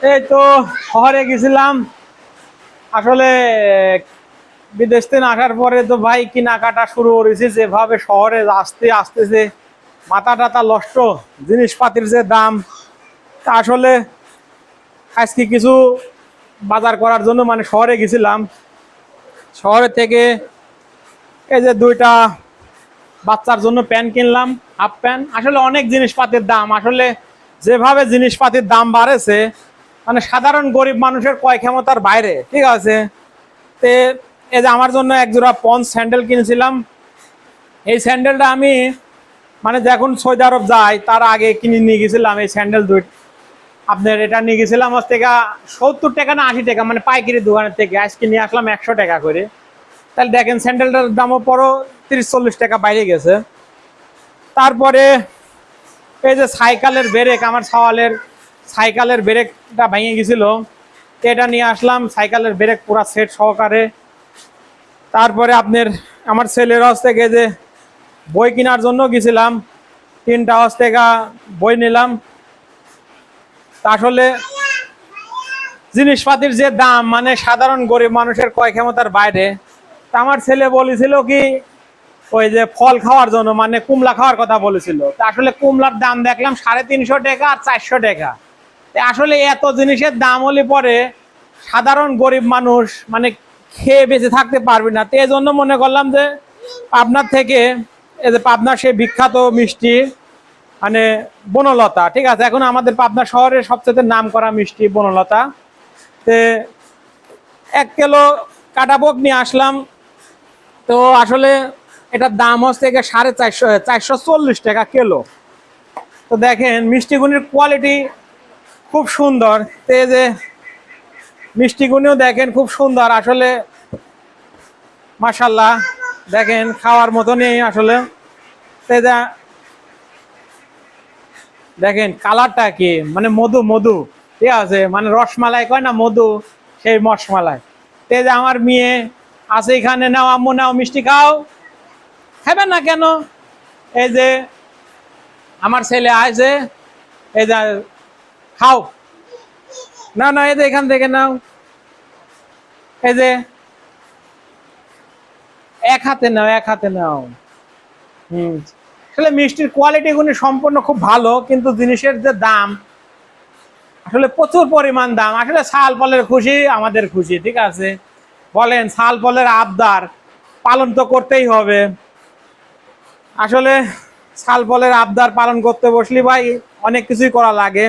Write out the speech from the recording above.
এই তো শহরে গেছিলাম। আসলে বিদেশ থেকে আসার পরে তো ভাই কেনাকাটা শুরু করেছি, যেভাবে শহরে আসতে আসতেছে মাথা টাতা নষ্ট, জিনিসপাতির যে দাম, তা আসলে আজকে কিছু বাজার করার জন্য মানে শহরে গেছিলাম। শহরে থেকে এই যে দুইটা বাচ্চার জন্য প্যান্ট কিনলাম, হাফ প্যান্ট আসলে অনেক জিনিসপাতির দাম, আসলে যেভাবে জিনিসপাতির দাম বাড়েছে মানে সাধারণ গরিব মানুষের কয় ক্ষমতার বাইরে, ঠিক আছে? তে এই যে আমার জন্য এক জোড়া পন্স স্যান্ডেল কিনেছিলাম। এই স্যান্ডেলটা আমি মানে যখন সৌদি আরব যাই, তার আগে কিনে নিয়ে গেছিলাম এই স্যান্ডেল দুই। আপনার এটা নিয়ে গেছিলাম হচ্ছে থেকে সত্তর টাকা না আশি টাকা মানে পাইকারি দোকানের থেকে। আজকে নিয়ে আসলাম একশো টাকা করে। তাহলে দেখেন স্যান্ডেলটার দামও পরও তিরিশ চল্লিশ টাকা বাইরে গেছে। তারপরে এই যে সাইকেলের ব্রেক, আমার সওয়ালের সাইকেলের ব্রেকটা ভেঙে গেছিল। এটা নিয়ে আসলাম, সাইকেলের ব্রেক পুরো সেট সহকারে। তারপরে আপনার, আমার ছেলের হস থেকে যে বই কেনার জন্য গেছিলাম, তিনটা হস থেকে বই নিলাম। আসলে জিনিসপাতির যে দাম মানে সাধারণ গরিব মানুষের কয় ক্ষমতার বাইরে, তা আমার ছেলে বলেছিল কি, ওই যে ফল খাওয়ার জন্য মানে কুমলা খাওয়ার কথা বলেছিল। তা আসলে কুমলার দাম দেখলাম সাড়ে তিনশো টাকা আর চারশো টাকা। আসলে এত জিনিসের দাম হলে পরে সাধারণ গরিব মানুষ মানে খেয়ে বেঁচে থাকতে পারবে না। তো এই জন্য মনে করলাম যে পাবনার থেকে এই যে পাবনার সেই বিখ্যাত মিষ্টি মানে বনলতা, ঠিক আছে? এখন আমাদের পাবনা শহরের সবচেয়ে নাম করা মিষ্টি বনলতা। তে এক কিলো কাটাবক নিয়ে আসলাম। তো আসলে এটার দাম হচ্ছে সাড়ে চারশো চারশো চল্লিশ টাকা কিলো। তো দেখেন মিষ্টিগুলির কোয়ালিটি খুব সুন্দর। এই যে মিষ্টিগুনিও দেখেন, খুব সুন্দর। আসলে মাসাল্লাহ দেখেন, খাওয়ার মতনই আসলে। তো এই যে দেখেন, কালারটা কি? মানে মধু মধু। ঠিক আছে? মানে রসমালাই কয় না, মধু? সেই রসমালাই তে যে আমার মেয়ে আছে এখানে, নাও আম্মু, নাও মিষ্টি খাও। খাবে না কেন? এই যে আমার ছেলে আছে এই যে খাও। না না এই যে এখান থেকে নাও। এই যে। এক হাতে নাও, এক হাতে নাও। হুম। আসলে মিষ্টির কোয়ালিটি গুলি সম্পূর্ণ খুব ভালো, কিন্তু জিনিসের যে দাম, আসলে প্রচুর পরিমাণ দাম। আসলে শাল ফলের খুশি, আমাদের খুশি, ঠিক আছে? বলেন শাল ফলের আবদার পালন তো করতেই হবে। আসলে শাল ফলের আবদার পালন করতে বসলি ভাই অনেক কিছুই করা লাগে।